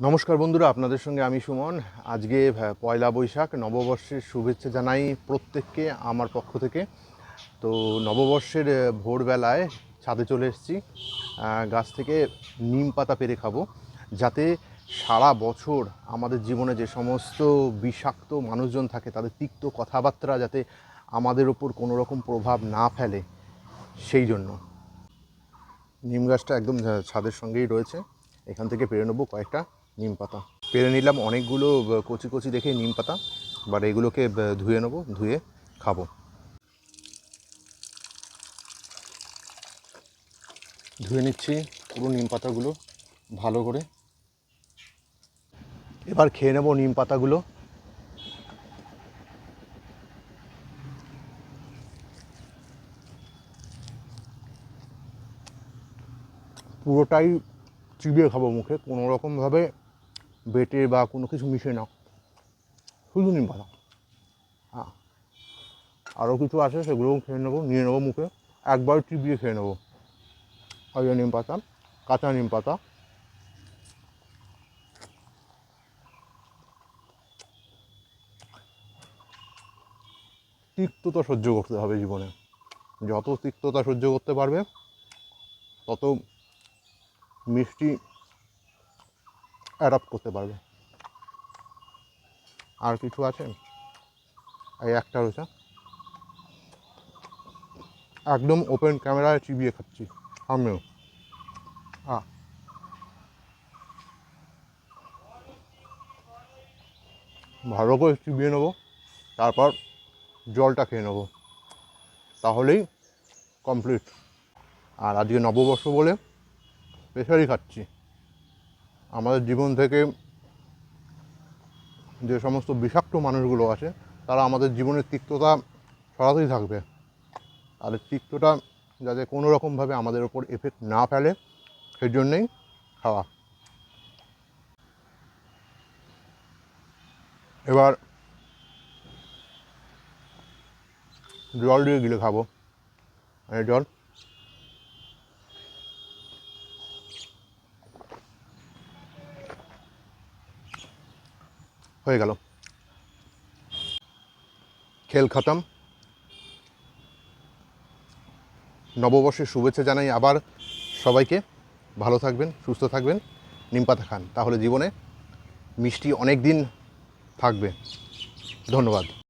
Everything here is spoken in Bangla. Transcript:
নমস্কার বন্ধুরা, আপনাদের সঙ্গে আমি সুমন। আজকে পয়লা বৈশাখ, নববর্ষের শুভেচ্ছা জানাই প্রত্যেককে আমার পক্ষ থেকে। তো নববর্ষের ভোরবেলায় ছাদে চলে এসেছি। গাছ থেকে নিম পাতা পেরে খাব। যাতে সারা বছর আমাদের জীবনে যে সমস্ত বিষাক্ত মানুষজন থাকে, তাদের তিক্ত কথাবার্তা যাতে আমাদের ওপর কোনো রকম প্রভাব না ফেলে, সেই জন্য। নিম গাছটা একদম ছাদের সঙ্গেই রয়েছে। এখান থেকে পেরে নেব কয়েকটা। নিম পাতা। পেরে নিলাম অনেকগুলো কচি কচি দেখে নিম পাতা। বাট এগুলোকে ধুয়ে নেব, ধুয়ে খাব। ধুয়ে নিচ্ছি পুরো নিম পাতাগুলো ভালো করে। এবার খেয়ে নেব নিম পাতাগুলো। পুরোটাই চিবিয়ে খাব মুখে, কোনো রকমভাবে বেটে বা কোনো কিছু মিশে না শুধু নিম পাতা। হ্যাঁ। আরও কিছু আছে, সেগুলোও খেয়ে নেব, নিয়ে নেব মুখে। একবার চিবিয়ে খেয়ে নেব। ওই যে নিম পাতা, কাঁচা নিম পাতা। তিক্ততা সহ্য করতে হবে জীবনে। যত তিক্ততা সহ্য করতে পারবে, তত মিষ্টি অ্যাডাপ্ট করতে পারবে। আর কিছু আছে? এই একটা রয়েছে। একদম ওপেন ক্যামেরায় চিবিয়ে খাচ্ছি আমিও হ্যাঁ ভালো করে চিবিয়ে নেব, তারপর জলটা খেয়ে নেব। তাহলেই কমপ্লিট আর আজকে নববর্ষ বলে প্রেশারই খাচ্ছি। আমাদের জীবন থেকে যে সমস্ত বিষাক্ত মানুষগুলো আছে, তারা আমাদের জীবনের তিক্ততা সরাতেই থাকবে। আর তিক্তটা যাতে কোনো রকমভাবে আমাদের ওপর এফেক্ট না ফেলে, সেই জন্যেই খাওয়া। এবার জল দিয়ে গিলে খাব। এই জল হয়ে গেল। খেল খতম। নববর্ষের শুভেচ্ছা জানাই আবার সবাইকে। ভালো থাকবেন, সুস্থ থাকবেন। নিমপাতা খান, তাহলে জীবনে মিষ্টি অনেক দিন থাকবে। ধন্যবাদ।